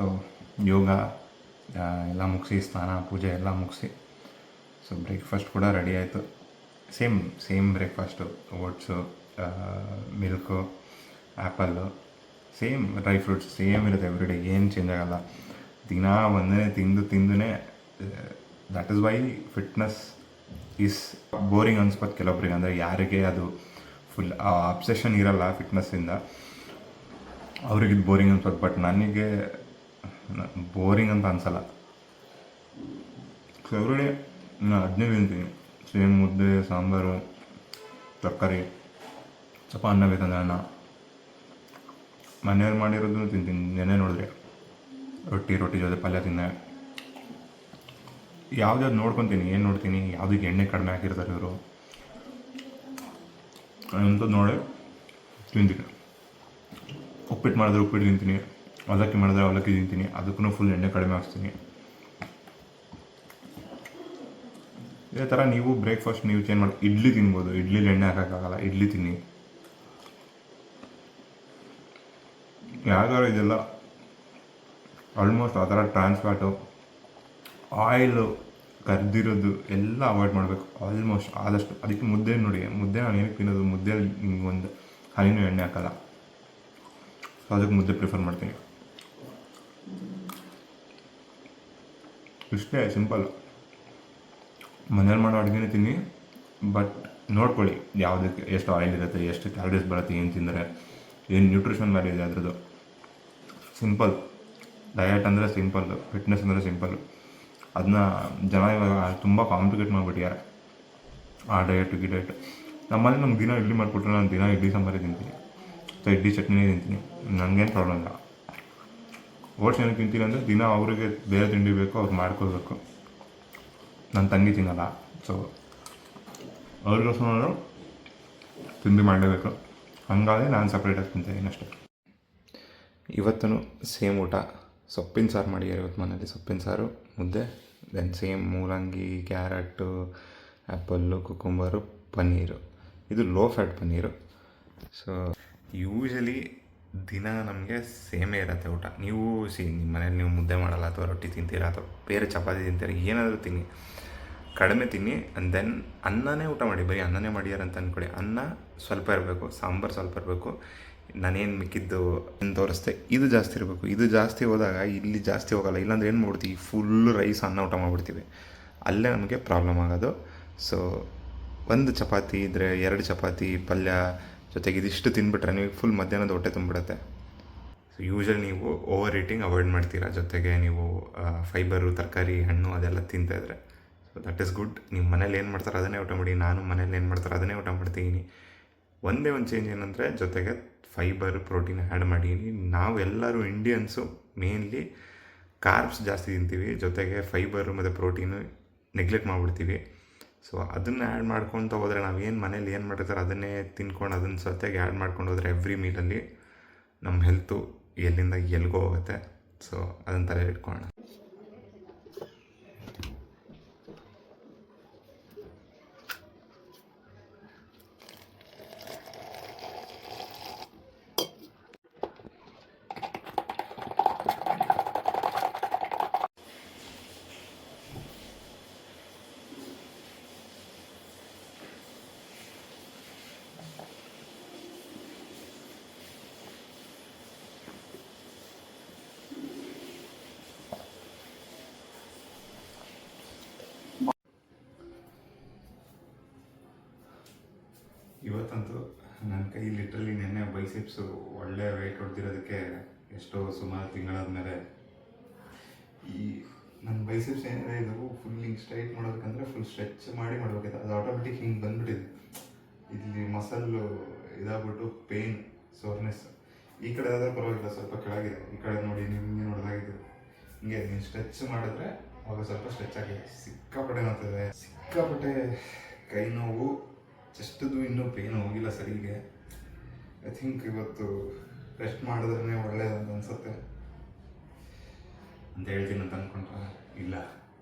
So ಯೋಗ ಆ, ಎಲ್ಲ ಮುಗಿಸಿ ಸ್ನಾನ ಪೂಜೆ ಎಲ್ಲ ಮುಗಿಸಿ. ಸೊ ಬ್ರೇಕ್ಫಾಸ್ಟ್ ಕೂಡ ರೆಡಿ ಆಯಿತು. Same same breakfast oats milk apple same dry fruits same ಇರುತ್ತೆ ಎವ್ರಿಡೇ ಏನು ಚೇಂಜ್ ಆಗಲ್ಲ. ದಿನ ಒಂದೇ ತಿಂದು ತಿಂದುನೇ that is why fitness is boring ಅನ್ಸ್ಬೋದು ಕೆಲವೊಬ್ಬರಿಗೆ ಅಂದರೆ ಯಾರಿಗೆ ಅದು ಫುಲ್ ಅಬ್ಸೆಷನ್ ಇರಲ್ಲ ಫಿಟ್ನೆಸ್ಸಿಂದ ಅವ್ರಿಗೆ ಇದು ಬೋರಿಂಗ್ ಅನ್ಸ್ಬೋದು ಬಟ್ ನನಗೆ ಬೋರಿಂಗ್ ಅಂತ ಅನ್ಸಲ್ಲ. ಸೊ ಎವ್ರಿಡೇ ನಾನು ಅದನ್ನೇ ತಿಂತೀನಿ. ಸೇಮ್ ಮುದ್ದೆ, ಸಾಂಬಾರು, ತರಕಾರಿ ಸ್ವಲ್ಪ ಅನ್ನ ಬೇಕಂದ್ರೆ ಅನ್ನ. ಮನೆಯವ್ರು ಮಾಡಿರೋದನ್ನು ತಿಂತೀನಿ. ನೆನೆ ನೋಡಿದ್ರೆ. ರೊಟ್ಟಿ ರೊಟ್ಟಿ ಜೊತೆ ಪಲ್ಯ ತಿಂದೆ. ಯಾವ್ದಾದ್ರು ನೋಡ್ಕೊತೀನಿ, ಏನು ನೋಡ್ತೀನಿ ಯಾವುದಕ್ಕೆ ಎಣ್ಣೆ ಕಡಿಮೆ ಹಾಕಿರ್ತಾರೆ ಇವರು. ಅಂಥದ್ದು ನೋಡಿ ತಿಂತೀನಿ. ಉಪ್ಪಿಟ್ಟು ಮಾಡಿದ್ರೆ ಉಪ್ಪಿಟ್ಟು ತಿಂತೀನಿ. ಅವಲಕ್ಕಿ ಮಾಡಿದ್ರೆ ಅವಲಕ್ಕಿ ತಿಂತೀನಿ. ಅದಕ್ಕೂ ಫುಲ್ ಎಣ್ಣೆ ಕಡಿಮೆ ಹಾಕ್ತೀನಿ ಇದೇ ಥರ ನೀವು ಬ್ರೇಕ್ಫಾಸ್ಟ್ ನೀವು ಚೇಂಜ್ ಮಾಡಿ ಇಡ್ಲಿ ತಿನ್ಬೋದು. ಇಡ್ಲಿಲಿ ಎಣ್ಣೆ ಹಾಕೋಕ್ಕಾಗಲ್ಲ. ಇಡ್ಲಿ ತಿನ್ನಿ. ಯಾವ್ದಾರು ಇದೆಲ್ಲ. ಆಲ್ಮೋಸ್ಟ್ ಆ ಥರ ಟ್ರಾನ್ಸ್ಫ್ಯಾಟು ಆಯಿಲು ಕರೆದಿರೋದು ಎಲ್ಲ ಅವಾಯ್ಡ್ ಮಾಡಬೇಕು. ಆಲ್ಮೋಸ್ಟ್ ಆದಷ್ಟು ಅದಕ್ಕೆ ಮುದ್ದೆ ನೋಡಿ. ಮುದ್ದೆ ನಾನು ಏನಕ್ಕೆ ತಿನ್ನೋದು? ಮುದ್ದೆ ಒಂದು ಹನಿನೂ ಎಣ್ಣೆ ಹಾಕಲ್ಲ. ಸೊ ಅದಕ್ಕೆ ಮುದ್ದೆ ಪ್ರಿಫರ್ ಮಾಡ್ತೀನಿ. ಇಷ್ಟೇ, ಸಿಂಪಲ್. ಮನೇಲಿ ಮಾಡೋ ಅಡುಗೆನೇ ತಿನ್ನಿ, ಬಟ್ ನೋಡ್ಕೊಳ್ಳಿ ಯಾವುದಕ್ಕೆ, ಎಷ್ಟು ಆಯಿಲ್ ಇರುತ್ತೆ, ಎಷ್ಟು ಕ್ಯಾಲರೀಸ್ ಬರುತ್ತೆ, ಏನು ತಿಂದರೆ, ಏನು ನ್ಯೂಟ್ರಿಷನ್ ವ್ಯಾಲ್ಯೂ ಇದೆ ಅದ್ರದ್ದು. ಸಿಂಪಲ್. ಡಯಟ್ ಅಂದರೆ ಸಿಂಪಲ್ ಫಿಟ್ನೆಸ್ ಅಂದರೆ ಸಿಂಪಲ್. ಅದನ್ನ ಜನ ಇವಾಗ ತುಂಬ ಕಾಂಪ್ಲಿಕೇಟ್ ಮಾಡಿಬಿಟ್ಟಿದ್ದಾರೆ. ಆ ಡಯಟ್ ಈ ಡಯಟ್ ನಮ್ಮಲ್ಲಿ ನಮ್ಗೆ ದಿನ ಇಡ್ಲಿ ಮಾಡಿಕೊಟ್ರೆ ನಾನು ದಿನ ಇಡ್ಲಿ ಸಾಂಬಾರೇ ತಿಂತೀನಿ. ಅಥವಾ ಇಡ್ಲಿ ಚಟ್ನಿನೇ ತಿಂತೀನಿ. ನನಗೇನು ಪ್ರಾಬ್ಲಮ್ ಇಲ್ಲ. ಓಟ್ಸ್ ಏನಕ್ಕೆ ತಿಂತೀನಿ ಅಂದರೆ ದಿನ ಅವರಿಗೆ ಬೇರೆ ತಿಂಡಿ ಬೇಕು, ಅವ್ರು ಮಾಡ್ಕೋಬೇಕು ನನ್ನ ತಂಗಿ ತಿನ್ನಲ್ಲ ಸೊ ಅವ್ರಿಗೋಸ್ಕರ ತಿಂಡಿ ಮಾಡಲೇಬೇಕು. ಹಾಗಾದ್ರೆ ನಾನು ಸಪ್ರೇಟಾಗಿ ತಿಂತೀನಿ ಅಷ್ಟೇ. ಇವತ್ತೂ ಸೇಮ್ ಊಟ. ಸೊಪ್ಪಿನ ಸಾರು ಮಾಡಿದ್ದಾರೆ ಇವತ್ತು ಮನೇಲಿ ಸೊಪ್ಪಿನ ಸಾರು, ಮುದ್ದೆ ದೆನ್ ಸೇಮ್ ಮೂಲಂಗಿ ಕ್ಯಾರೆಟು ಆ್ಯಪಲ್ಲು ಕುಕುಂಬರು, ಪನ್ನೀರು. ಇದು low fat paneer. So usually ದಿನ ನಮಗೆ ಸೇಮೇ ಇರುತ್ತೆ ಊಟ. ನೀವು ಸಿ ನಿಮ್ಮ ಮನೇಲಿ ನೀವು ಮುದ್ದೆ ಮಾಡಲ್ಲ ಅಥವಾ ರೊಟ್ಟಿ ತಿಂತೀರಾ ಅಥವಾ ಬೇರೆ ಚಪಾತಿ ತಿಂತೀರಾ, ಏನಾದರೂ ತಿನ್ನಿ. ಕಡಿಮೆ ತಿನ್ನಿ ಆ್ಯಂಡ್ ದೆನ್ ಅನ್ನನೇ ಊಟ ಮಾಡಿ. ಬರೀ ಅನ್ನನೇ ಮಾಡ್ಯಾರ ಅಂತ ಅಂದ್ಕೊಳ್ಳಿ ಅನ್ನ ಸ್ವಲ್ಪ ಇರಬೇಕು, ಸಾಂಬಾರು ಸ್ವಲ್ಪ ಇರಬೇಕು. ನಾನೇನು ಮಿಕ್ಕಿದ್ದು ತೋರಿಸ್ತೆ ಇದು ಜಾಸ್ತಿ ಇರಬೇಕು. ಇದು ಜಾಸ್ತಿ ಹೋದಾಗ, ಇಲ್ಲಿ ಜಾಸ್ತಿ ಹೋಗಲ್ಲ. ಇಲ್ಲಾಂದ್ರೆ ಏನು ಮಾಡ್ಬಿಡ್ತೀವಿ? ಫುಲ್ ರೈಸ್ ಅನ್ನ ಊಟ ಮಾಡಿಬಿಡ್ತೀವಿ. ಅಲ್ಲೇ ನಮಗೆ ಪ್ರಾಬ್ಲಮ್ ಆಗೋದು. ಸೊ ಒಂದು ಚಪಾತಿ ಇದ್ದರೆ ಎರಡು ಚಪಾತಿ, ಪಲ್ಯ ಜೊತೆಗೆ ಇದಿಷ್ಟು ತಿಂದುಬಿಟ್ರೆ ನೀವು ಫುಲ್ ಮಧ್ಯಾಹ್ನದ ಹೊಟ್ಟೆ ತುಂಬಿಡುತ್ತೆ. ಸೊ ಯೂಶಲ್ ನೀವು ಓವರ್ ಈಟಿಂಗ್ ಅವಾಯ್ಡ್ ಮಾಡ್ತೀರಾ? ಜೊತೆಗೆ ನೀವು ಫೈಬರು ತರಕಾರಿ, ಹಣ್ಣು ಅದೆಲ್ಲ ತಿಂತಾ ಇದ್ರೆ. ಸೊ ದಟ್ ಈಸ್ ಗುಡ್ ನಿಮ್ಮ ಮನೇಲಿ ಏನು ಮಾಡ್ತಾರೆ ಅದನ್ನೇ ಊಟ ಮಾಡಿ. ನಾನು ಮನೇಲಿ ಏನು ಮಾಡ್ತಾರೆ ಅದನ್ನೇ ಊಟ ಮಾಡ್ತೀನಿ. ಒಂದೇ ಒಂದು ಚೇಂಜ್ ಏನಂದರೆ ಜೊತೆಗೆ ಫೈಬರ್ ಪ್ರೋಟೀನ್ ಆ್ಯಡ್ ಮಾಡೀನಿ. ನಾವೆಲ್ಲರೂ ಇಂಡಿಯನ್ಸು ಮೇನ್ಲಿ ಕಾರ್ಬ್ಸ್ ಜಾಸ್ತಿ ತಿಂತೀವಿ. ಜೊತೆಗೆ ಫೈಬರು ಮತ್ತು ಪ್ರೋಟೀನು ನೆಗ್ಲೆಕ್ಟ್ ಮಾಡಿಬಿಡ್ತೀವಿ. ಸೊ ಅದನ್ನು ಆ್ಯಡ್ ಮಾಡ್ಕೊತ ಹೋದರೆ ನಾವು ಏನು ಮನೇಲಿ ಏನು ಮಾಡಿರ್ತಾರೆ ಅದನ್ನೇ ತಿನ್ಕೊಂಡು ಅದನ್ನ ಜೊತೆಗೆ ಆ್ಯಡ್ ಮಾಡ್ಕೊಂಡು ಹೋದರೆ ಎವ್ರಿ ಮೀಲಲ್ಲಿ ನಮ್ಮ ಹೆಲ್ತು ಎಲ್ಲಿಂದ ಎಲ್ಲಿಗೋ ಹೋಗುತ್ತೆ. ಸೊ ಅದನ್ನ ತಲೆ ಇಟ್ಕೊಳ್ಳೋಣ ಇವತ್ತಂತೂ ನನ್ನ ಕೈ ಲಿಟ್ರಲಿ ನೆನ್ನೆ ಬೈಸಿಪ್ಸು ಒಳ್ಳೆ ವೆಯ್ಟ್ ಹೊಡೆದಿರೋದಕ್ಕೆ ಎಷ್ಟೋ ಸುಮಾರು ತಿಂಗಳಾದ ಮೇಲೆ ಈ ನನ್ನ ಬೈಸಿಪ್ಸ್ ಏನಿದೆ, ಇದು ಫುಲ್ ಹಿಂಗೆ ಸ್ಟ್ರೈಟ್ ಮಾಡೋದಕ್ಕಂದ್ರೆ ಫುಲ್ ಸ್ಟ್ರೆಚ್ ಮಾಡಿ ಮಾಡಬೇಕಿತ್ತು. ಅದು ಆಟೋಮೆಟಿಕ್ ಹಿಂಗೆ ಬಂದ್ಬಿಟ್ಟಿದೆ. ಇಲ್ಲಿ ಮಸಲ್ಲು ಇದಾಗ್ಬಿಟ್ಟು ಪೇಯ್ನ್ ಸೋರ್ನೆಸ್ ಈ ಕಡೆ ಆದರೆ ಪರವಾಗಿಲ್ಲ, ಸ್ವಲ್ಪ ಕೆಳಗಿದೆ. ಈ ಕಡೆ ನೋಡಿ, ನಿಮಗೆ ನೋಡಿದಾಗಿದೆ ಹಿಂಗೆ ನೀವು ಸ್ಟ್ರೆಚ್ ಮಾಡಿದ್ರೆ ಅವಾಗ ಸ್ವಲ್ಪ ಸ್ಟ್ರೆಚ್ ಆಗಿದೆ. ಸಿಕ್ಕಾಪಟ್ಟೆ ನೋಡ್ತದೆ ಸಿಕ್ಕಾಪಟ್ಟೆ ಕೈ ನೋವು ಚೆಸ್ಟದು ಇನ್ನೂ ಪೇನ್ ಹೋಗಿಲ್ಲ ಸರಿಗೆ. ಐ ಥಿಂಕ್ ಇವತ್ತು ರೆಸ್ಟ್ ಮಾಡಿದ್ರೆ ಅಂತ ಅನ್ಸುತ್ತೆ. ಅಂತ ಹೇಳ್ತೀನಿ ಅಂತ ಅಂದ್ಕೊಂಡ್ರೆ ಇಲ್ಲ.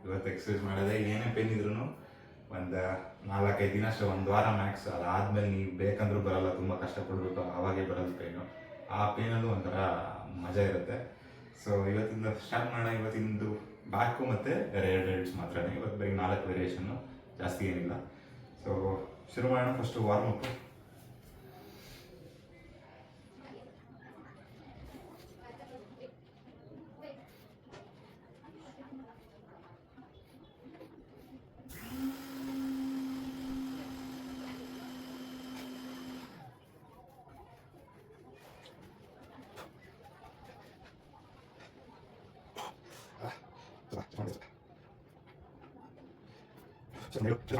ಇವತ್ತು ಎಕ್ಸಸೈಸ್ ಮಾಡೋದೇ ಏನೇ ಪೇನ್ ಇದ್ರೂ ಒಂದು ನಾಲ್ಕೈದು ದಿನ ಅಷ್ಟೇ, ಒಂದು ವಾರ ಮ್ಯಾಕ್ಸ್ ಅದಾದ್ಮೇಲೆ ನೀವು ಬೇಕಂದ್ರೂ ಬರಲ್ಲ, ತುಂಬ ಕಷ್ಟಪಡಬೇಕು, ಆವಾಗೇ ಬರೋದು ಪೇನು ಆ ಪೇನಲ್ಲೂ ಒಂಥರ ಮಜಾ ಇರುತ್ತೆ. ಸೊ ಇವತ್ತಿಂದ ಸ್ಟಾರ್ಟ್ ಮಾಡೋಣ. ಇವತ್ತಿಂದು ಬ್ಯಾಕು ಮತ್ತು ರೇರ್ ಡೇಟ್ಸ್ ಮಾತ್ರ ಇವತ್ತು ಬರೀ ನಾಲ್ಕು ವೇರಿಯೇಷನ್ನು ಜಾಸ್ತಿ ಏನಿಲ್ಲ. ಸೊ ಶುರು ಮಾಡೋಣ ಫಸ್ಟು ವಾರ್ಮ್ ಈಗ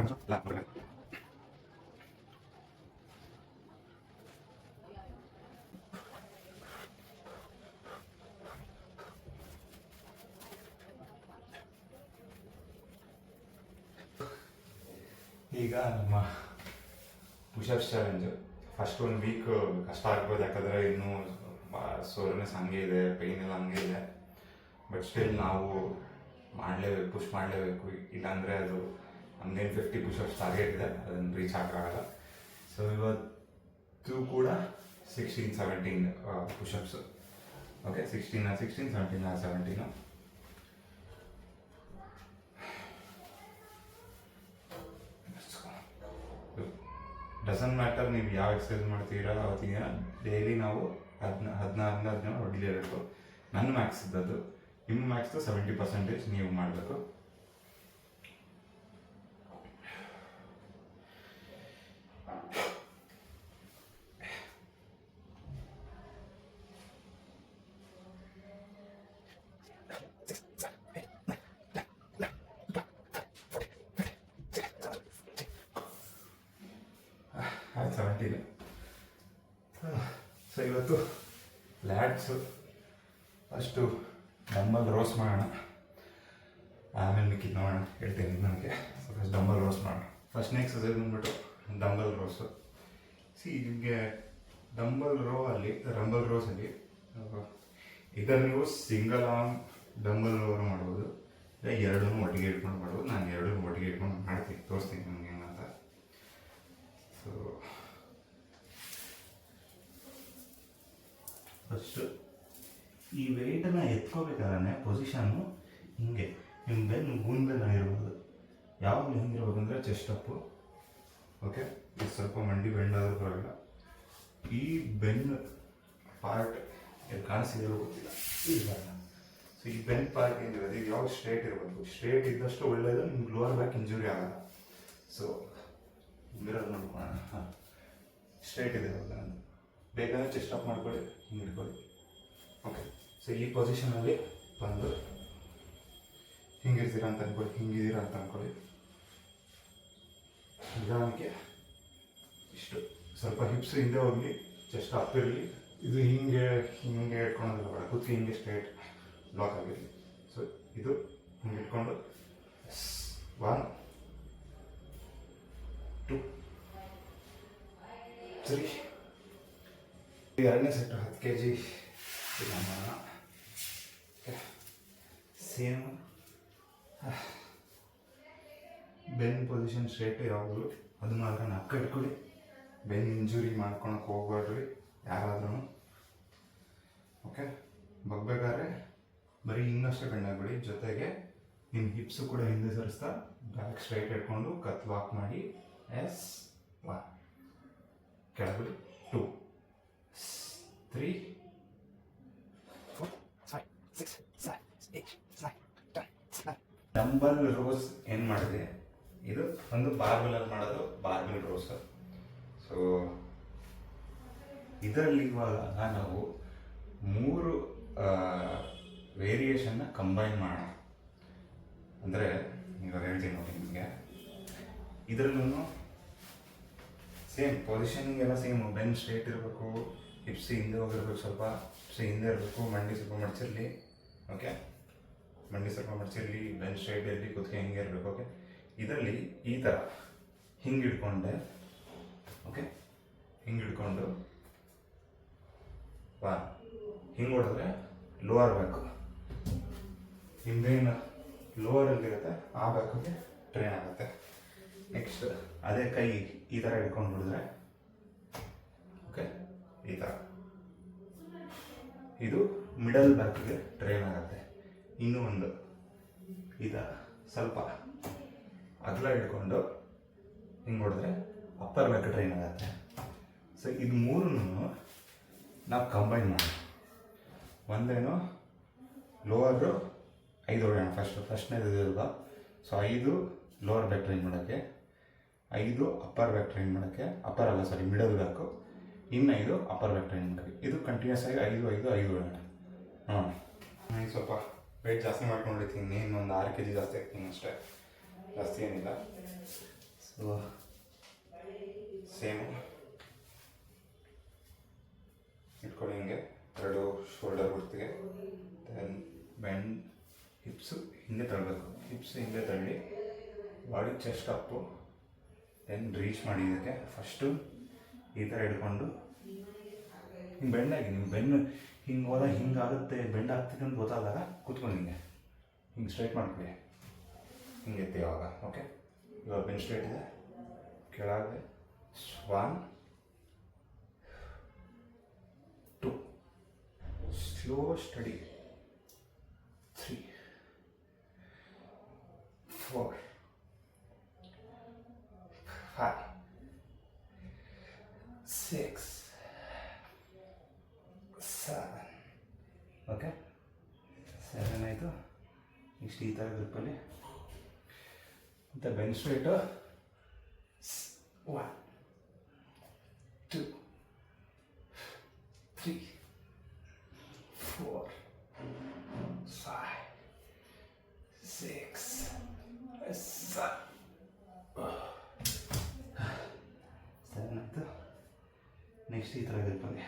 ನಮ್ಮ ಪುಷಪ್ಸ್ ಚಾಲೆಂಜ್ ಫಸ್ಟ್ ಒಂದು ವೀಕ್ ಕಷ್ಟ ಆಗ್ಬೋದು. ಯಾಕಂದರೆ ಇನ್ನೂ ಸೋರ್ನೆಸ್ ಹಂಗೆ ಇದೆ ಪೈನ್ ಎಲ್ಲ ಹಂಗೆ ಇದೆ. ಬಟ್ ಸ್ಟಿಲ್ ನಾವು ಮಾಡಲೇಬೇಕು ಪುಷ್ ಮಾಡಲೇಬೇಕು. ಇಲ್ಲಾಂದರೆ ಅದು ನಮ್ದೇನು ಫಿಫ್ಟಿ ಪುಷಪ್ಸ್ ಟಾರ್ಗೆಟ್ ಇದೆ, ಅದನ್ನು ರೀಚ್ ಆಗೋಕ್ಕಾಗಲ್ಲ ಸೊ ಇವತ್ತು ಕೂಡ sixteen seventeen pushups okay sixteen sixteen seventeen seventeen doesn't matter ನೀವು ಯಾವ ಎಕ್ಸಸೈಸ್ ಮಾಡ್ತೀರಾ ಅವತ್ತಿಗೆ ಡೈಲಿ ನಾವು ಹದಿನ, ಹದಿನಾರರಿಂದ ಹದಿನೇಳು ಹೊಡಿಲೇಬೇಕು. ನನ್ನ ಮ್ಯಾಕ್ಸ್ ಇದ್ದದ್ದು, ನಿಮ್ಮ ಮ್ಯಾಕ್ಸ್ ಸೆವೆಂಟಿ ಪರ್ಸೆಂಟೇಜ್ ನೀವು ಮಾಡಬೇಕು ಆಯ್ತು ಸೆವೆಂಟೀನ್ ಸೊ ಇವತ್ತು ಲ್ಯಾಡ್ಸು ಅಷ್ಟು ಡಂಬಲ್ ರೋಸ್ ಮಾಡೋಣ. ಆಮೇಲೆ ಮಿಕ್ಕಿದ್ದು ನೋಡೋಣ, ಹೇಳ್ತೀನಿ ನನಗೆ ಸೊ ಫಸ್ಟ್ ಡಂಬಲ್ ರೋಸ್ ಮಾಡೋಣ. ಫಸ್ಟ್ ಫಸ್ಟ್ನೇ ಎಕ್ಸಸೈಸ್ ಬಂದ್ಬಿಟ್ಟು ಡಂಬಲ್ ರೋಸು ಸಿ ನಿಮಗೆ ಡಂಬಲ್ ರೋ ಅಲ್ಲಿ ಡಂಬಲ್ ರೋಸಲ್ಲಿ ಇದನ್ನು ನೀವು ಸಿಂಗಲ್ ಆನ್ ಡಂಬಲ್ ರೋರು ಮಾಡ್ಬೋದು. ಇಲ್ಲ, ಎರಡನ್ನೂ ಒಟ್ಟಿಗೆ ಇಟ್ಕೊಂಡು ಮಾಡ್ಬೋದು. ನಾನು ಎರಡನ್ನೂ ಒಟ್ಟಿಗೆ ಇಟ್ಕೊಂಡು ಮಾಡ್ತೀನಿ, ತೋರಿಸ್ತೀನಿ ನಿಮ್ಗೆ ಹೆಂಗಂತ ಸೊ ಫಸ್ಟು ಈ ವೆಯ್ಟನ್ನು ಎತ್ಕೋಬೇಕಾದ್ರೆ ಪೊಸಿಷನ್ನು ಹಿಂಗೆ, ನಿಮ್ಮ ಬೆನ್ನು ಗೂನ್ ಬೆನ್ನು ಇರ್ಬೋದು ಯಾವಾಗಲೂ ಹೆಂಗಿರ್ಬೇಕು ಅಂದರೆ ಚೆಸ್ಟ್ ಅಪ್ಪು ಓಕೆ ಇದು ಸ್ವಲ್ಪ ಮಂಡಿ ಬೆಂಡಾದರೂ ಪರವಾಗಿಲ್ಲ. ಈ ಬೆನ್ನು ಪಾರ್ಟ್ ಎಲ್ಲಿ ಕಾಣಿಸಿದೆಯೋ ಗೊತ್ತಿಲ್ಲ. ಇಲ್ಲ ಸೊ ಈ ಬೆನ್ ಪಾರ್ಟ್ ಏನಿರೋದು? ಇದು ಯಾವಾಗ ಸ್ಟ್ರೇಟ್ ಇರಬೇಕು ಸ್ಟ್ರೇಟ್ ಇದ್ದಷ್ಟು ಒಳ್ಳೆಯದು ನಿಮ್ಗೆ ಲೋವರ್ ಬ್ಯಾಕ್ ಇಂಜುರಿ ಆಗಲ್ಲ. ಸೊ ಮಿರರ್ ನೋಡ್ಕೊಳ್ಳೋಣ. ಹಾಂ. ಸ್ಟ್ರೇಟ್ ಇದೆ ಅವಾಗ ನಾನು ಬೇಕಾದ್ರೆ ಚೆಸ್ಟ್ ಮಾಡ್ಕೊಳ್ಳಿ, ಹಿಂಗೆ ಸೊ ಈ ಪೊಸಿಷನಲ್ಲಿ ಬಂದು ಹಿಂಗಿರ್ತೀರ ಅಂತ ಅನ್ಕೊಳ್ಳಿ ಹಿಂಗಿದ್ದೀರ ಅಂತ ಅನ್ಕೊಳ್ಳಿ. ನಿಧಾನಕ್ಕೆ ಇಷ್ಟು. ಸ್ವಲ್ಪ ಹಿಪ್ಸ್ ಹಿಂದೆ ಹೋಗಲಿ ಜಸ್ಟ್ ಅಪ್ಪಿರಲಿ ಇದು ಹಿಂಗೆ ಹಿಂಗೆ ಇಟ್ಕೊಳೋದಿಲ್ಲ ಬೇಡ. ಕುತ್ತಿ ಹಿಂಗೆ ಸ್ಟ್ರೇಟ್ ಬ್ಲಾಕ್ ಆಗಿರಲಿ. ಸೊ ಇದು ಹಿಂಗೆ ಇಟ್ಕೊಂಡು. ಒನ್ ಟು ತ್ರೀ ಎರಡನೇ ಸೆಟ್ ಹತ್ತು ಕೆ ಜಿ ಮಾಡೋಣ ಸೇಮ್. ಬೆನ್ ಪೊಸಿಷನ್ ಸ್ಟ್ರೇಟ್ ಯಾವಾಗಲೂ ಅದು ಮಾತ್ರ ನಕ್ಕ ಇಟ್ಕೊಳ್ಳಿ. ಬೆನ್ ಇಂಜುರಿ ಮಾಡ್ಕೊಳಕ್ಕೆ ಹೋಗ್ಬೇಡ್ರಿ ಯಾರಾದ್ರೂ ಓಕೆ ಬಗ್ಬೇಕಾದ್ರೆ ಬರೀ ಹಿಂಗಷ್ಟೇ ಬಿಡಿ ಜೊತೆಗೆ ನಿಮ್ಮ ಹಿಪ್ಸು ಕೂಡ ಹಿಂದೆ ಸರಿಸ್ತಾ ಬ್ಯಾಕ್ ಸ್ಟ್ರೈಟ್ ಇಟ್ಕೊಂಡು ಕತ್ ವಾಕ್ ಮಾಡಿ. ಎಸ್ ಒನ್ ಕೆಳಗಡೆ ಟೂ ತ್ರೀ ಡಂಬಲ್ ರೋಸ್ ಏನು ಮಾಡಿದೆ? ಇದು ಒಂದು ಬಾರ್ಬಲಲ್ಲಿ ಮಾಡೋದು ಬಾರ್ಬಲ್ ರೋಸ್ ಸೊ ಇದರಲ್ಲಿ ಇವಾಗ ನಾವು ಮೂರು ವೇರಿಯೇಷನ್ನ ಕಂಬೈನ್ ಮಾಡೋಣ. ಅಂದರೆ ಇವಾಗ ಹೇಳ್ತೀನಿ ನೋಡಿ ನಿಮಗೆ. ಇದರಲ್ಲೂ ಸೇಮ್ ಪೊಸಿಷನಿಂಗ್ ಎಲ್ಲ ಸೇಮ್ ಬೆನ್ ಸ್ಟ್ರೇಟ್ ಇರಬೇಕು ಹಿಪ್ಸ್ ಹಿಂದೆ ಹೋಗಿರ್ಬೇಕು ಸ್ವಲ್ಪ ಹಿಪ್ಸ್ ಹಿಂದೆ ಇರಬೇಕು, ಮಂಡಿ ಸ್ವಲ್ಪ ಮಡಚಿರಲಿ ಓಕೆ ಮಂಡಿ ಸರ್ಕಲ್ ಮಡಚಿರಲಿ ಬೆನ್ ಸ್ಟ್ರೇಟ್ ಇರಲಿ ಕುತ್ತಿಗೆ ಹಿಂಗೆ ಇರಬೇಕು ಓಕೆ ಇದರಲ್ಲಿ ಈ ಥರ ಹಿಂಗೆ ಇಟ್ಕೊಂಡೆ ಓಕೆ ಹಿಂಗೆ ಇಟ್ಕೊಂಡು ಬಾ. ಹಿಂಗೆ ಹೊಡೆದ್ರೆ ಲೋವರ್ ಬ್ಯಾಕು ಹಿಂದೇನು ಲೋವರಲ್ಲಿರುತ್ತೆ ಆ ಬ್ಯಾಕಿಗೆ ಟ್ರೈನ್ ಆಗುತ್ತೆ. ನೆಕ್ಸ್ಟ್ ಅದೇ ಕೈ ಈ ಥರ ಹಿಡ್ಕೊಂಡು ಬಿಡಿದ್ರೆ ಓಕೆ ಈ ಥರ ಇದು ಮಿಡಲ್ ಬ್ಯಾಕ್ಗೆ ಟ್ರೈನ್ ಆಗುತ್ತೆ. ಇನ್ನೂ ಒಂದು ಇದ, ಸ್ವಲ್ಪ ಅಗಲ ಇಟ್ಕೊಂಡು ಹಿಂಗೆ ಹೊಡೆದ್ರೆ ಅಪ್ಪರ್ ಬ್ಯಾಕ್ ಟ್ರೈನ್ ಆಗುತ್ತೆ. ಸೊ ಇದು ಮೂರನ್ನು ನಾವು ಕಂಬೈನ್ ಮಾಡಿ ಒಂದೇನು ಲೋವರು ಐದು ಹೊಡೆಯೋಣ ಫಸ್ಟ್ ಫಸ್ಟ್ನೇದು ಇದಲ್ವಾ ಸೊ ಐದು ಲೋವರ್ ಬ್ಯಾಕ್ ಟ್ರೈನ್ ಮಾಡೋಕ್ಕೆ, ಐದು ಅಪ್ಪರ್ ಬ್ಯಾಕ್ ಟ್ರೈನ್ ಮಾಡೋಕ್ಕೆ ಅಪ್ಪರ್ ಅಲ್ಲ ಸಾರಿ ಮಿಡಲ್ ಬ್ಯಾಕು ಇನ್ನು ಐದು ಅಪ್ಪರ್ ಬ್ಯಾಕ್ ಟ್ರೈನ್ ಮಾಡೋಕ್ಕೆ ಇದು ಕಂಟಿನ್ಯೂಸ್ ಆಗಿ ಐದು ಐದು ಐದು ಹೊಡೆಯೋಣ. ನೋಡೋಣ. ಸ್ವಲ್ಪ ವೆಯ್ಟ್ ಜಾಸ್ತಿ ಮಾಡ್ಕೊಂಡಿರ್ತೀನಿ ಇನ್ನೇನು ಒಂದು ಆರು ಕೆ ಜಿ ಜಾಸ್ತಿ ಆಗ್ತೀನಿ ಅಷ್ಟೇ. ಜಾಸ್ತಿ ಏನಿಲ್ಲ. ಸೊ ಸೇಮ್ ಇಟ್ಕೊಳ್ಳಿ ಹಿಂಗೆ, ಎರಡು ಶೋಲ್ಡರ್ ಗುರ್ತಿಗೆ ದೆನ್ ಬೆಂಡ್ ಹಿಪ್ಸು ಹಿಂದೆ ತಳ್ಳಬೇಕು ಹಿಪ್ಸ್ ಹಿಂದೆ ತಳ್ಳಿ body chest up then reach ಮಾಡಿ ಇದಕ್ಕೆ. ಫಸ್ಟು ಈ ಥರ ಹಿಡ್ಕೊಂಡು ಹಿಂಗೆ ಬೆಂಡಾಗಿ ನಿಮ್ಮ ಬೆನ್ನು ಹಿಂಗೆ ಹೋದಾಗ ಹಿಂಗೆ ಆಗುತ್ತೆ ಬೆಂಡ್ ಆಗ್ತಿದೆ ಅಂತ ಗೊತ್ತಾದಾಗ ಕೂತ್ಕೊಂಡು ಹಿಂಗೆ. ಸ್ಟ್ರೈಟ್ ಮಾಡ್ಕೊಳ್ಳಿ. ಹಿಂಗೆ ಎತ್ತಿ ಯಾವಾಗ ಓಕೆ ಇವಾಗ ಬೆನ್ ಸ್ಟ್ರೈಟ್ ಇದೆ. ಕೆಳಗೆ ಸ್ವಾನ್ two slow steady three four five six seven okay seven ಆಯಿತು. ನೆಕ್ಸ್ಟ್ ಈ ಥರ ಗ್ರೂಪಲ್ಲಿ ಮತ್ತು ಬೆನ್ straight one two three four five six seven seven ಆಯಿತು. ನೆಕ್ಸ್ಟ್ ಈ ಥರ ಗ್ರೂಪಲ್ಲಿ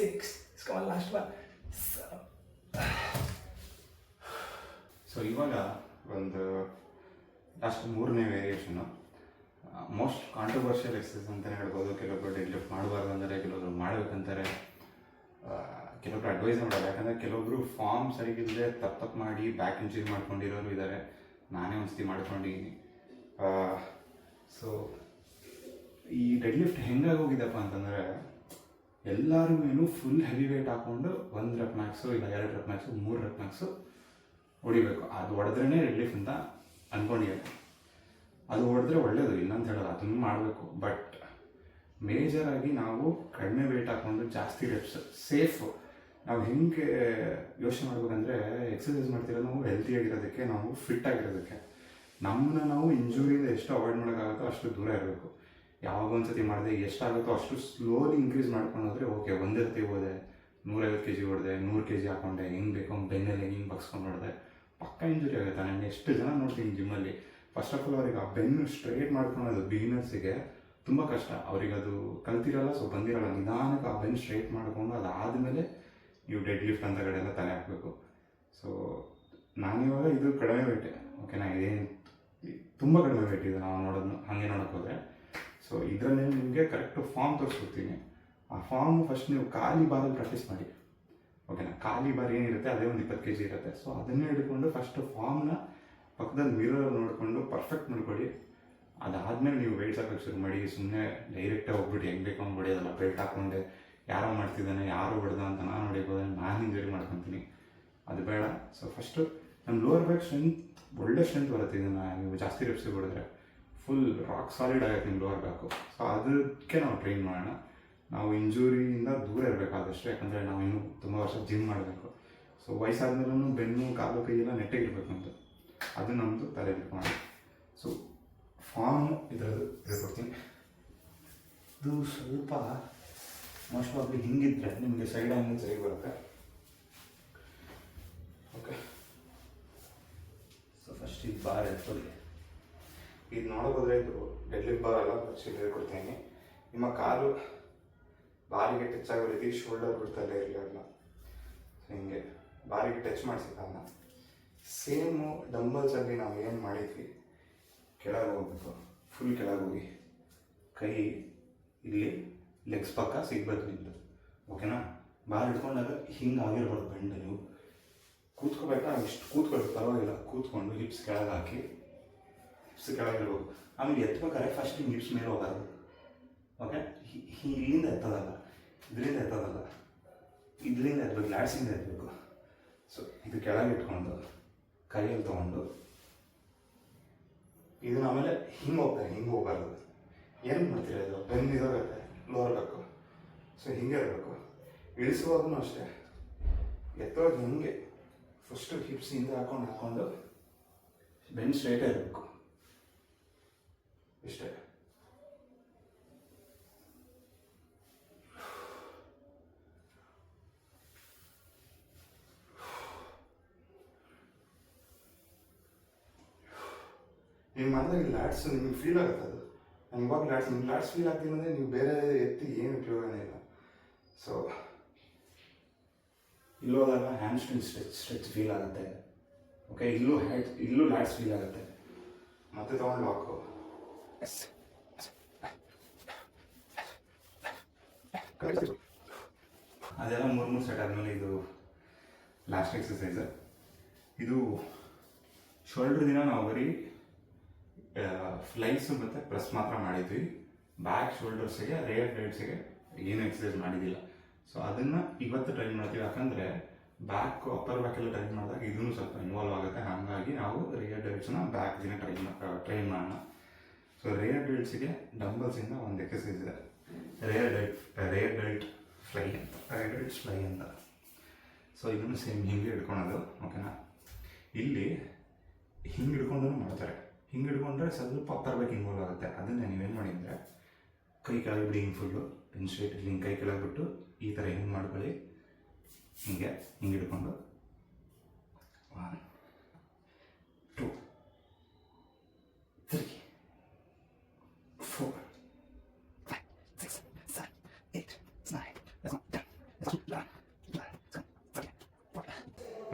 six. It's got on last one. Seven. So ಇವಾಗ ಒಂದು ಲಾಸ್ಟ್ ಮೂರನೇ ವೇರಿಯೇಷನು ಮೋಸ್ಟ್ ಕಾಂಟ್ರವರ್ಷಿಯಲ್ ಎಕ್ಸಸೈಸ್ ಅಂತಲೇ ಹೇಳ್ಬೋದು ಕೆಲವೊಬ್ಬರು ಡೆಡ್ ಲಿಫ್ಟ್ ಮಾಡಬಾರ್ದು ಅಂತಾರೆ ಕೆಲವೊಬ್ರು ಮಾಡಬೇಕಂತಾರೆ ಕೆಲವೊಬ್ರು ಅಡ್ವೈಸ್ ಮಾಡೋದು ಯಾಕಂದರೆ ಕೆಲವೊಬ್ರು ಫಾರ್ಮ್ ಸರಿಗಿಲ್ಲದೆ ತಪ್ಪು ತಪ್ಪು ಮಾಡಿ ಬ್ಯಾಕ್ ಇಂಜರಿ ಮಾಡ್ಕೊಂಡಿರೋರು ಇದ್ದಾರೆ ನಾನೇ ಒಂದ್ಸತಿ ಮಾಡ್ಕೊಂಡಿದ್ದೀನಿ ಸೊ ಈ ಡೆಡ್ ಲಿಫ್ಟ್ ಹೆಂಗಾಗಿ ಹೋಗಿದ್ದಪ್ಪ ಅಂತಂದರೆ ಎಲ್ಲರೂ ಏನು ಫುಲ್ ಹೆವಿ ವೇಟ್ ಹಾಕ್ಕೊಂಡು ಒಂದು ರೆಪ್ ಮ್ಯಾಕ್ಸು ಇಲ್ಲ ಎರಡು ರೆಪ್ ಮ್ಯಾಕ್ಸು ಮೂರು ರೆಪ್ ಮ್ಯಾಕ್ಸು ಹೊಡಿಬೇಕು. ಅದು ಹೊಡೆದ್ರೇ ರಿಲೀಫ್ ಅಂತ ಅಂದ್ಕೊಂಡಿದ್ದಾರೆ ಅದು ಹೊಡೆದ್ರೆ ಒಳ್ಳೇದು, ಇನ್ನೊಂದು ಹೇಳೋದು ಅದನ್ನು ಮಾಡಬೇಕು. ಬಟ್ ಮೇಜರಾಗಿ ನಾವು ಕಡಿಮೆ ವೇಟ್ ಹಾಕ್ಕೊಂಡು ಜಾಸ್ತಿ ರೆಪ್ಸ್ ಸೇಫ್ ನಾವು ಹೆಂಗೆ ಯೋಚನೆ ಮಾಡ್ಬೇಕಂದ್ರೆ ಎಕ್ಸಸೈಸ್ ಮಾಡ್ತಿರೋದು ನಾವು ಹೆಲ್ತಿಯಾಗಿರೋದಕ್ಕೆ ನಾವು ಫಿಟ್ ಆಗಿರೋದಕ್ಕೆ. ನಮ್ಮನ್ನ ನಾವು ಇಂಜುರಿಯಿಂದ ಎಷ್ಟು ಅವಾಯ್ಡ್ ಮಾಡೋಕ್ಕಾಗುತ್ತೋ ಅಷ್ಟು ದೂರ ಇರಬೇಕು. ಯಾವಾಗ ಒಂದ್ಸತಿ ಮಾಡಿದೆ, ಎಷ್ಟಾಗುತ್ತೋ ಅಷ್ಟು ಸ್ಲೋಲಿ ಇನ್ಕ್ರೀಸ್ ಮಾಡ್ಕೊಂಡು ಹೋದ್ರೆ ಓಕೆ ಒಂದೇ ಹೋದೆ, ನೂರೈವತ್ತು ಕೆ ಜಿ ಹೊಡೆದೆ, ನೂರು ಕೆ ಜಿ ಹಾಕೊಂಡೆ, ಹೆಂಗೆ ಬೇಕೋ ಬೆನ್ನಲ್ಲಿ ಹಿಂಗೆ ಬಗ್ಸ್ಕೊಂಡು ಹೊಡೆದೆ, ಪಕ್ಕ ಇಂಜುರಿ ಆಗುತ್ತೆ? ನಾನು ಎಷ್ಟು ಜನ ನೋಡ್ತೀನಿ ಜಿಮ್ಮಲ್ಲಿ ಫಸ್ಟ್ ಆಫ್ ಆಲ್ ಅವ್ರಿಗೆ ಆ ಬೆನ್ನು ಸ್ಟ್ರೈಟ್ ಮಾಡ್ಕೊಳೋದು ಬಿಗಿನರ್ಸಿಗೆ ತುಂಬ ಕಷ್ಟ. ಅವ್ರಿಗೆ ಅದು ಕಲ್ತಿರಲ್ಲ ಸೊ ಬಂದಿರಲ್ಲ. ನಿಧಾನಕ್ಕೆ ಆ ಬೆನ್ ಸ್ಟ್ರೈಟ್ ಮಾಡಿಕೊಂಡು ಅದಾದಮೇಲೆ ನೀವು ಡೆಡ್ ಲಿಫ್ಟ್ ಅಂತ ಕಡೆ ಎಲ್ಲ ತಲೆ ಹಾಕಬೇಕು. ಸೊ ನಾನಿವಾಗ ಇದು ಕಡಿಮೆ ವೇಟೆ ಓಕೆನಾ ಇದೇನು, ತುಂಬ ಕಡಿಮೆ ವೇಟ್ ಇದೆ ನಾವು ನೋಡೋದು ಹಾಗೆ ನೋಡೋಕೆ ಹೋದರೆ. ಸೊ ಇದರಲ್ಲಿ ನಿಮಗೆ ಕರೆಕ್ಟು ಫಾರ್ಮ್ ತೋರಿಸ್ಕೊಡ್ತೀನಿ. ಆ ಫಾರ್ಮ್ ಫಸ್ಟ್ ನೀವು ಖಾಲಿ ಬಾರಲ್ಲಿ ಪ್ರಾಕ್ಟೀಸ್ ಮಾಡಿ. ಓಕೆನಾ ಖಾಲಿ ಬಾರಿ ಏನಿರುತ್ತೆ, ಅದೇ ಒಂದು ಇಪ್ಪತ್ತು ಕೆ ಜಿ ಇರುತ್ತೆ. ಸೊ ಅದನ್ನೇ ಹಿಡ್ಕೊಂಡು ಫಸ್ಟ್ ಫಾರ್ಮ್ನ ಪಕ್ಕದಲ್ಲಿ ಮಿರರ್ ನೋಡಿಕೊಂಡು ಪರ್ಫೆಕ್ಟ್ ಮಾಡ್ಕೊಳ್ಳಿ ಅದಾದಮೇಲೆ ನೀವು ವೆಯ್ಟ್ಸ್ ಹಾಕೋಕ್ಕೆ ಶುರು ಮಾಡಿ. ಸುಮ್ಮನೆ ಡೈರೆಕ್ಟಾಗಿ ಹೋಗ್ಬಿಟ್ಟು ಹೆಂಗೆ ಬೇಕು ಹಂಗೆ ಹೊಡೆಯೋದಲ್ಲ ಬೆಲ್ಟ್ ಹಾಕ್ಕೊಂಡೆ ಯಾರೋ ಮಾಡ್ತಿದ್ದಾನೆ, ಯಾರು ಹೊಡೆದ ಅಂತ ನಾನು ಹೊಡಿಬೋದು. ನಾನು ಇಂಜರಿ ಮಾಡ್ಕೊತೀನಿ. ಅದು ಬೇಡ. ಸೊ ಫಸ್ಟು ನಮ್ಮ ಲೋವರ್ ಬ್ಯಾಕ್ ಸ್ಟ್ರೆಂತ್ ಒಳ್ಳೆ ಸ್ಟ್ರೆಂತ್ ಬರುತ್ತೆ ಇದನ್ನು. ನೀವು ಜಾಸ್ತಿ ರೆಪ್ಸಿಗೆ ಹೊಡೆದ್ರೆ. ಫುಲ್ ರಾಕ್ ಸಾಲಿಡ್ ಆಗುತ್ತೆ ನಿಮ್ಮ ಬ್ಯಾಕು ಸೊ ಅದಕ್ಕೆ ನಾವು ಟ್ರೈನ್ ಮಾಡೋಣ. ನಾವು ಇಂಜುರಿಯಿಂದ ದೂರ ಇರಬೇಕಾದಷ್ಟು ಯಾಕಂದರೆ ನಾವು ಇನ್ನೂ ತುಂಬ ವರ್ಷ ಜಿಮ್ ಮಾಡಬೇಕು. ಸೊ ವಯಸ್ಸಾದ್ಮೇಲೂ ಬೆನ್ನು, ಕಾಲು, ಕೈಯೆಲ್ಲ ಇರಬೇಕು ಅಂತ ಅದು ನಮ್ಮದು ತಲೆ ಮಾಡಿ ಸೊ ಫಾರ್ಮು ಇದರದ್ದು ಹೇಳ್ಕೊಡ್ತೀನಿ. ಇದು ಸ್ವಲ್ಪ ಮೋಸ್ಟ್ ಪ್ರಾಬ್ಲಿ ಹಿಂಗಿದ್ರೆ ನಿಮಗೆ ಸೈಡ್ ಆಂಗಲ್ ಸರಿ ಬರುತ್ತೆ. ಓಕೆ ಸೊ ಫಸ್ಟ್ ಇದು ಬಾರ್ ಎತ್ಕೊಳ್ಳಿ. ಇದು ನೋಡೋದಾದ್ರೆ ಇದು ಡೆಡ್ಲಿಫ್ಟ್ ಬಾರ್ ಎಲ್ಲ ಫಸ್ಟ್ ಹೇಳ್ಕೊಡ್ತೀನಿ ನಿಮ್ಮ ಕಾಲು ಬಾರಿಗೆ ಟಚ್ ಆಗೋ ರೀತಿ ಶೋಲ್ಡರ್ ಬಿಡ್ತಲ್ಲೇ ಇರಲಿ ಅದನ್ನ ಹಿಂಗೆ ಬಾರಿಗೆ ಟಚ್ ಮಾಡಿಸಿದ್ದ ಕಾಲನ್ನ ಸೇಮು ಡಂಬಲ್ಸಲ್ಲಿ ನಾವು ಏನು ಮಾಡಿದ್ವಿ? ಕೆಳಗೆ ಹೋಗ್ಬೇಕು ಫುಲ್ ಕೆಳಗೆ ಹೋಗಿ. ಕೈ ಇಲ್ಲಿ ಲೆಗ್ಸ್ ಪಕ್ಕ ಸಿಗ್ಬೇಕು ನಿಮ್ಮದು ಓಕೆನಾ ಬಾರ್ ಹಿಡ್ಕೊಂಡಾಗ ಹಿಂಗೆ ಆಗಿರ್ಬಾರ್ದು ಬೆಂಡ್ ನೀವು. ಕೂತ್ಕೋಬೇಕಾ? ಇಷ್ಟು ಕೂತ್ಕೊಳ್ಳಿ, ಪರವಾಗಿಲ್ಲ. ಕೂತ್ಕೊಂಡು ಹಿಪ್ಸ್ ಕೆಳಗೆ ಹಾಕಿ. ಹಿಪ್ಸ್ ಕೆಳಗೆ ಇಡ್ಬೇಕು ಆಮೇಲೆ ಎತ್ಬೇಕಾದ್ರೆ ಫಸ್ಟ್ ಹಿಪ್ಸ್ ಮೇಲೆ ಹೋಗೋದು. ಓಕೆ ಇಲ್ಲಿಂದ ಎತ್ತದಲ್ಲ. ಇದರಿಂದ ಎತ್ತದಲ್ಲ. ಇದರಿಂದ ಎತ್ತಬೇಕು ಲ್ಯಾಡ್ಸಿಂದ ಎತ್ತಬೇಕು ಸೊ ಇದು ಕೆಳಗೆ ಇಟ್ಕೊಂಡು, ಕೈಯಲ್ಲಿ ತೊಗೊಂಡು, ಇದನ್ನ ಆಮೇಲೆ ಹಿಂಗೆ ಹೋಗ್ತಾರೆ, ಹಿಂಗೆ ಹೋಗಬಾರ್ದು. ಏನು ಮಾಡ್ತೀರಾ ಇದು? ಬೆನ್ನು ಇದಾಗತ್ತೆ ಲೋರ್ ಬೇಕು ಸೊ ಹಿಂಗೆ ಇರಬೇಕು. ಇಳಿಸುವಾಗೂ ಅಷ್ಟೇ. ಎತ್ತೋದು ಹಿಂಗೆ. ಫಸ್ಟು ಹಿಪ್ಸ್ ಹಿಂದೆ ಹಾಕೊಂಡು ಹಾಕೊಂಡು ಬೆನ್ ಸ್ಟ್ರೈಟೇ ಇರಬೇಕು. ಇಷ್ಟೇ ನಿಮ್ಮ ಮಾಡಿದಾಗ ಲ್ಯಾಟ್ಸ್ ನಿಮಗೆ ಫೀಲ್ ಆಗುತ್ತೆ ಅದು ನಂಗೆ ಲ್ಯಾಟ್ಸ್ ನಿಮ್ಮ ಲ್ಯಾಟ್ಸ್ ಫೀಲ್ ಆಗ್ತೀನಿ ಅಂದರೆ ನೀವು ಬೇರೆ ಎತ್ತಿ ಏನು ಉಪಯೋಗನೇ ಇಲ್ಲ. ಸೊ ಇಲ್ಲೋದಾಗ hamstring stretch stretch feel ಆಗುತ್ತೆ. ಓಕೆ ಇಲ್ಲೂ ಹ್ಯಾಡ್ ಇಲ್ಲೂ ಲ್ಯಾಟ್ಸ್ ಫೀಲ್ ಆಗುತ್ತೆ. ಮತ್ತೆ ತೊಗೊಂಡು ಲಾಕು ಅದೆಲ್ಲ ಮೂರು ಮೂರು ಸೆಟ್ ಆದಮೇಲೆ ಇದು ಲಾಸ್ಟ್ ಎಕ್ಸಸೈಸ್ ಇದು ಶೋಲ್ಡ್ರ್ ದಿನ ನಾವು ಬರೀ ಫ್ಲೈಸ್ ಮತ್ತು ಪ್ರೆಸ್ ಮಾತ್ರ ಮಾಡಿದ್ವಿ. ಬ್ಯಾಕ್ ಶೋಲ್ಡರ್ಸಿಗೆ ರೇರ್ ಡೈಟ್ಸಿಗೆ ಏನು ಎಕ್ಸಸೈಸ್ ಮಾಡಿದ್ದಿಲ್ಲ. ಸೊ ಅದನ್ನು ಇವತ್ತು ಟ್ರೈ ಮಾಡ್ತೀವಿ. ಯಾಕಂದರೆ ಬ್ಯಾಕ್ ಅಪ್ಪರ್ ಬ್ಯಾಕ್ ಎಲ್ಲ ಟ್ರೈ ಮಾಡಿದಾಗ ಇದೂ ಸ್ವಲ್ಪ ಇನ್ವಾಲ್ವ್ ಆಗುತ್ತೆ. ಹಾಗಾಗಿ ನಾವು ರೇರ್ ಡೈಟ್ಸ್ನ ಬ್ಯಾಕ್ ದಿನ ಟ್ರೈ ಟ್ರೈನ್ ಮಾಡೋಣ. ಸೊ ರೇರ್ ಡಂಬಲ್ಸ್ ಡಂಬಲ್ಸಿಂದ ಒಂದು ಎಕ್ಸಸೈಸ್ ಇದೆ. ರೇರ್ ಡೈಟ್ ರೇರ್ ಬೆಲ್ಟ್ ಫ್ಲೈ ಅಂತ ರೇರ್ ಬೆಲ್ಟ್ ಫ್ಲೈ ಅಂತ. ಸೊ ಇದನ್ನು ಸೇಮ್ ಹಿಂಗೆ ಹಿಡ್ಕೊಳೋದು ಓಕೆನಾ ಇಲ್ಲಿ ಹಿಂಗೆ ಹಿಡ್ಕೊಂಡು ಮಾಡ್ತಾರೆ. ಹಿಂಗೆ ಹಿಡ್ಕೊಂಡ್ರೆ ಸ್ವಲ್ಪ ಬ್ಯಾಕ್ ಇನ್ವಾಲ್ವ್ ಆಗುತ್ತೆ. ಅದನ್ನೇ ನೀವೇನು ಮಾಡಿದರೆ, ಕೈ ಕೆಳಗೆ ಬಿಡಿ ಹಿಂಗೆ ಫುಲ್ಲು ಪೆನ್ ಸ್ಟ್ರೇಟ್ ಹಿಂಗೆ ಕೈ ಕೆಳಗೆ ಬಿಟ್ಟು ಈ ಥರ ಹಿಂಗೆ ಮಾಡ್ಕೊಳ್ಳಿ. ಹಿಂಗೆ ಹಿಂಗೆ ಹಿಡ್ಕೊಂಡು one two three four five six seven eight nine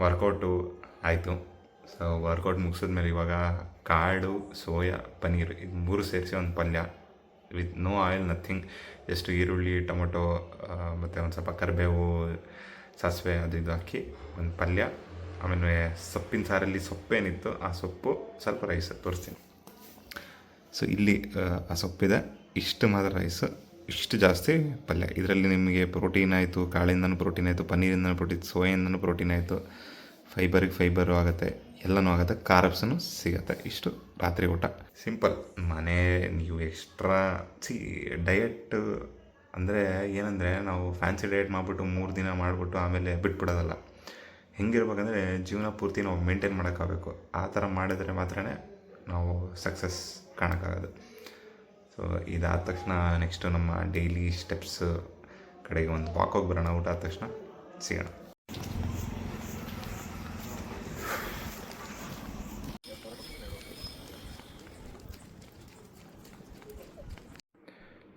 workout ಆಯಿತು. ಸೊ ವರ್ಕೌಟ್ ಮುಗಿಸಿದ್ಮೇಲೆ ಇವಾಗ ಕಾಳು ಸೋಯಾ ಪನ್ನೀರ್ ಇದು ಮೂರು ಸೇರಿಸಿ ಒಂದು ಪಲ್ಯ ವಿತ್ ನೋ ಆಯಿಲ್ ನಥಿಂಗ್. ಎಷ್ಟು ಈರುಳ್ಳಿ ಟೊಮೊಟೊ ಮತ್ತು ಒಂದು ಸ್ವಲ್ಪ ಕರಿಬೇವು ಸಾಸಿವೆ ಅದು ಇದು ಹಾಕಿ ಒಂದು ಪಲ್ಯ. ಆಮೇಲೆ ಸೊಪ್ಪಿನ ಸಾರಲ್ಲಿ ಸೊಪ್ಪೇನಿತ್ತು ಆ ಸೊಪ್ಪು ಸ್ವಲ್ಪ ರೈಸ್ ತೋರಿಸ್ತೀನಿ. ಸೊ ಇಲ್ಲಿ ಆ, ಆ ಸೊಪ್ಪಿದೆ. ಇಷ್ಟು ಮಾತ್ರ ರೈಸು ಇಷ್ಟು ಜಾಸ್ತಿ? ಪಲ್ಯ, ಇದರಲ್ಲಿ ನಿಮಗೆ ಪ್ರೋಟೀನ್ ಆಯಿತು, ಕಾಳಿಂದನೂ ಪ್ರೋಟೀನ್ ಆಯಿತು, ಪನ್ನೀರಿಂದನೂ ಪ್ರೋಟೀನ್ ಸೋಯಿಂದನೂ ಪ್ರೋಟೀನ್ ಆಯಿತು ಫೈಬರಿಗೆ ಫೈಬರು ಆಗುತ್ತೆ, ಎಲ್ಲನೂ ಆಗುತ್ತೆ ಕಾರ್ಬ್ಸೂ ಸಿಗುತ್ತೆ. ಇಷ್ಟು ರಾತ್ರಿ ಊಟ. ಸಿಂಪಲ್ ಮನೆ, ನೀವು ಎಕ್ಸ್ಟ್ರಾ ಸಿ ಡಯಟ್ ಅಂದರೆ ಏನಂದರೆ ನಾವು ಫ್ಯಾನ್ಸಿ ಡಯಟ್ ಮಾಡಿಬಿಟ್ಟು ಮೂರು ದಿನ ಮಾಡಿಬಿಟ್ಟು ಆಮೇಲೆ ಬಿಟ್ಬಿಡೋದಲ್ಲ. ಹೆಂಗಿರ್ಬೇಕಂದ್ರೆ ಜೀವನ ಪೂರ್ತಿ ನಾವು ಮೇಂಟೈನ್ ಮಾಡೋಕ್ಕಾಗಬೇಕು. ಆ ಥರ ಮಾಡಿದರೆ ಮಾತ್ರ ನಾವು ಸಕ್ಸಸ್ ಕಾಣೋಕ್ಕಾಗೋದು. ಸೊ ಇದಾದ ತಕ್ಷಣ ನೆಕ್ಸ್ಟು ನಮ್ಮ ಡೈಲಿ ಸ್ಟೆಪ್ಸ್ ಕಡೆಗೆ ಒಂದು ವಾಕ್ ಹೋಗಿ ಬರೋಣ. ಊಟ ಆದ ತಕ್ಷಣ ಸಿಗೋಣ.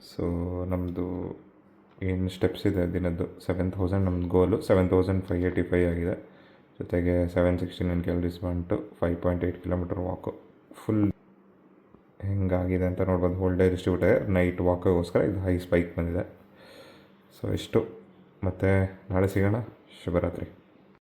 ಸೊ ನಮ್ಮದು ಏನು ಸ್ಟೆಪ್ಸ್ ಇದೆ? ದಿನದ್ದು ಸೆವೆನ್ ತೌಸಂಡ್ ನಮ್ಮದು goal seven thousand five eighty five ಆಗಿದೆ. ಜೊತೆಗೆ seven sixty nine calories burnt five point eight kilometre walk full ಹೆಂಗಾಗಿದೆ ಅಂತ ನೋಡ್ಬೋದು. ಹೋಲ್ ಡೇ ಡಿಸ್ಟ್ರಿಬ್ಯೂಟ್ ನೈಟ್ ವಾಕಿಗೋಸ್ಕರ ಇದು ಹೈ ಸ್ಪೈಕ್ ಬಂದಿದೆ. ಸೊ ಇಷ್ಟು. ಮತ್ತು ನಾಳೆ ಸಿಗೋಣ. ಶುಭರಾತ್ರಿ.